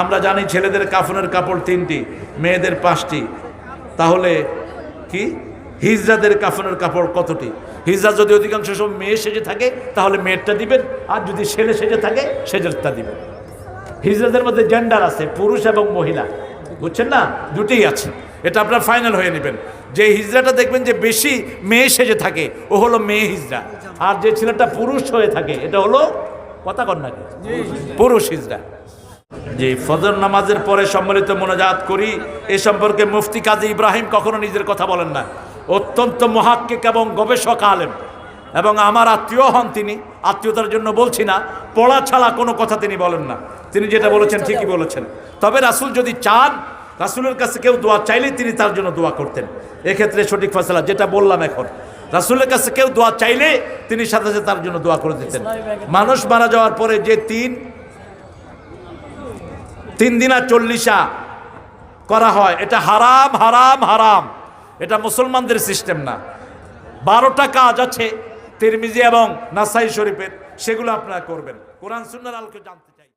আমরা জানি ছেলেদের কাফনের কাপড় তিনটি মেয়েদের পাঁচটি। তাহলে কি? হিজরাদের কাফনের কাপড় কতটি? হিজরা যদি অধিকাংশ সব মেয়ে সেজে থাকে তাহলে মেয়েরটা দিবেন আর যদি ছেলে সেজে থাকে সেজেরটা দিবেন। হিজরাদের মধ্যে জেন্ডার আছে পুরুষ এবং মহিলা। বুঝছেন না? দুটেই আছে। এটা আপনার ফাইনাল হয়ে নেবেন। যে হিজড়াটা দেখবেন যে বেশি মেয়ে সেজে থাকে ও হলো মেয়ে হিজড়া আর যে ছেলেটা পুরুষ হয়ে থাকে এটা হলো কথা কন্যাকে পুরুষ হিজড়া যে ফজর নামাজের পরে সম্মিলিত মোনাজাত করি এ সম্পর্কে মুফতি কাজী ইব্রাহিম কখনো নিজের কথা বলেন না। অত্যন্ত মহাক্কিক এবং গবেষক আলেম। এবং আমার আত্মীয় হন তিনি আত্মীয়তার জন্য বলছি না পড়া ছাড়া কোনো কথা তিনি বলেন না। তিনি যেটা বলেছেন ঠিকই বলেছেন। তবে রাসূল যদি চান রাসূলের কাছে কেউ দোয়া চাইলেই তিনি তার জন্য দোয়া করতেন। এক্ষেত্রে সঠিক ফসলা যেটা বললাম এখন রাসূলের কাছে কেউ দোয়া চাইলে তিনি সাথে সাথে তার জন্য দোয়া করে দিতেন। মানুষ মারা যাওয়ার পরে যে তিন তিন দিনা চল্লিশা করা হয়। এটা হারাম হারাম হারাম। এটা মুসলমানদের সিস্টেম না। বারোটা কাজ আছে, তিরমিজি এবং নাসাই শরীফের, সেগুলো আপনারা করবেন। কোরআন সুন্নার আলকে জানতে